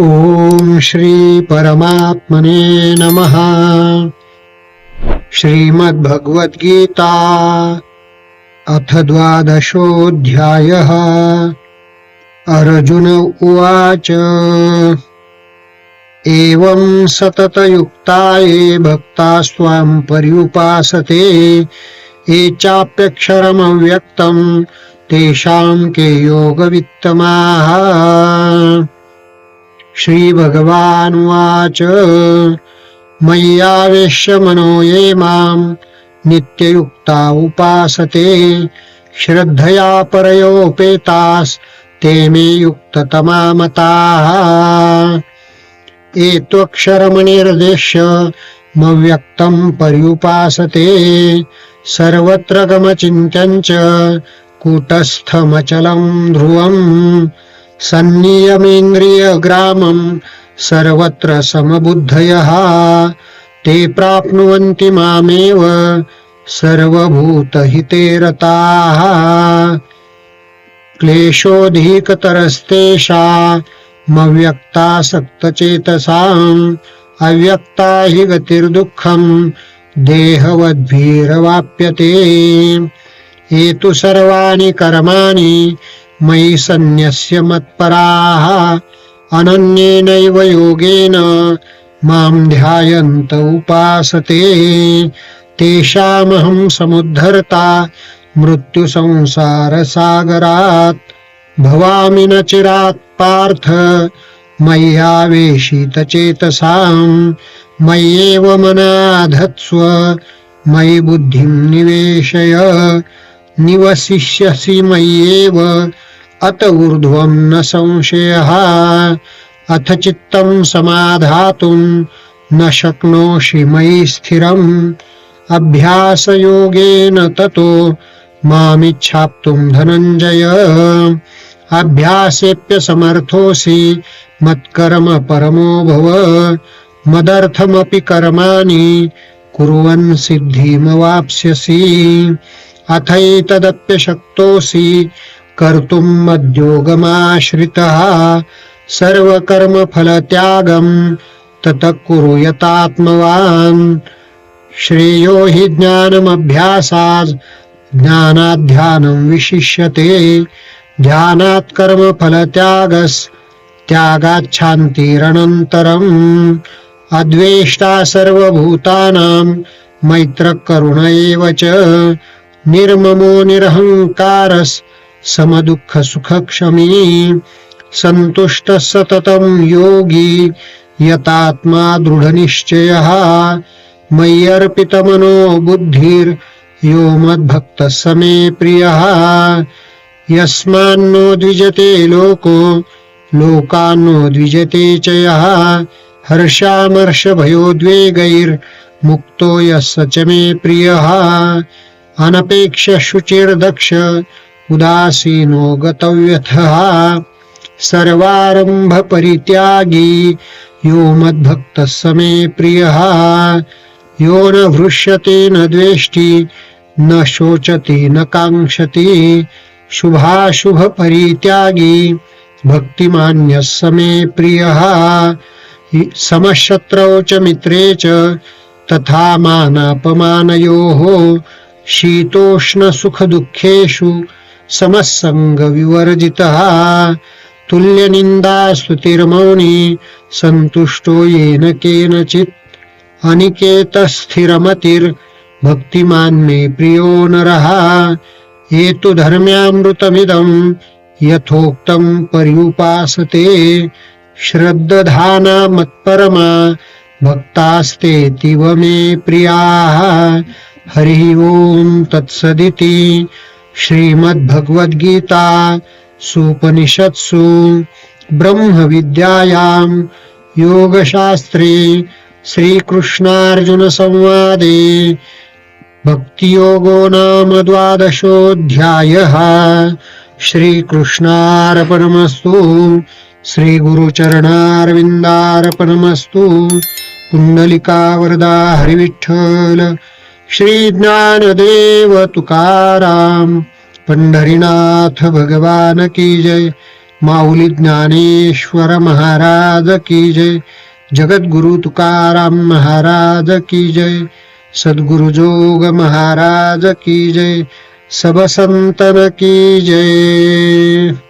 ॐ श्री परमात्मने नमः। श्रीमद्भगवद्गीता अथ द्वादशोऽध्यायः। अर्जुन उवाच। एवं सततयुक्ता ये भक्ता स्वां पर्युपासते, ये चाप्यक्षरमव्यक्तम् तेषां के योगवित्तमाः। श्रीभगवानुवाच। मय्यावेश्य मनो ये माम्, नित्ययुक्ता उपासते। श्रद्धया परयोपेतास्, ते मे युक्ततमा मताः एत्वक्षरमनिर्देश्य मव्यक्तम् पर्युपासते। सर्वत्र गमचिन्त्यम् च ध्रुवम्। सन्नियमेन्द्रियग्रामम् सर्वत्र समबुद्धयः, ते प्राप्नुवन्ति मामेव सर्वभूतहिते रताः मव्यक्तासक्तचेतसाम्, अव्यक्ता हि गतिर्दुःखम् देहवद्भिरवाप्यते। ये तु सर्वाणि कर्माणि मयि सन्न्यस्य मत्पराः अनन्येनैव योगेन मां ध्यायन्त उपासते। तेषामहं समुद्धर्ता मृत्युसंसारसागरात् भवामि न चिरात् पार्थ मय्यावेशितचेतसां मय्येव मनाधत्स्व मयि बुद्धिं निवेशय निवसिष्यसि मय्येव अत ऊर्ध्वं न संशयः। अथ चित्तं समाधातुं न शक्नोषि मयि स्थिरम्। अभ्यासयोगेन ततो मामिच्छाप्तुं धनञ्जय। अभ्यासेऽप्यसमर्थोऽसि मत्कर्म परमो भव। मदर्थमपि कर्माणि कुर्वन् सिद्धिमवाप्स्यसि। अथैतदप्यशक्तोऽसि कर्तुम् मद्योगमाश्रितः सर्वकर्मफलत्यागम् ततः कुरु यतात्मवान्। श्रेयो हि ज्ञानमभ्यासात् ज्ञानाध्यानं विशिष्यते। ध्यानात् कर्मफलत्यागस् त्यागाच्छान्तिरनन्तरम्। अद्वेष्टा सर्वभूतानां मैत्रकरुण एव च। निर्ममो निरहङ्कारस् समदुःखसुखक्षमी सन्तुष्टः सततम् योगी यतात्मा दृढनिश्चयः मय्यर्पितमनो बुद्धिर्यो मद्भक्तः स मे प्रियः यस्मान्नो द्विजते लोको लोकान्नो द्विजते च यः हर्षामर्षभयोद्वेगैर्मुक्तो यः स च मे प्रियः अनपेक्षशुचिर्दक्ष उदासीनो गतव्यथः। सर्वारम्भपरित्यागी। यो मद्भक्तः स मे प्रियः। यो न हृष्यति न द्वेष्टि, न शोचति, न काङ्क्षति। शुभाशुभपरित्यागी। भक्तिमान्यः स मे प्रियः। समशत्रौ च मित्रे च तथा मानापमानयोः। शीतोष्णसुखदुःखेषु समस्सङ्गविवर्जितः तुल्यनिन्दास्तुतिर्मौनी सन्तुष्टो येन केनचित्। अनिकेतस्थिरमतिर्भक्तिमान् मे प्रियो नरः। ये तु धर्म्यामृतमिदम् यथोक्तम् पर्युपासते। श्रद्दधाना मत्परमा भक्तास्तेऽतीव मे प्रियाः। हरिः ओम् तत्सदिति। श्रीमद्भगवद्गीता सुपनिषत्सु ब्रह्मविद्यायां योगशास्त्रे श्रीकृष्णार्जुनसंवादे भक्तियोगो नाम द्वादशोऽध्यायः। श्रीकृष्णार्पणमस्तु श्रीगुरुचरणारविन्दार्पणमस्तु पुण्डलिकावरदा हरिविठ्ठल श्रीज्ञानदेव तुकाराम पंढरीनाथ भगवान की जय। माऊली ज्ञानेश्वर महाराज की जय। जगद्गुरु तुकाराम महाराज की जय। सद्गुरु जोग महाराज की जय। सब संतन की जय।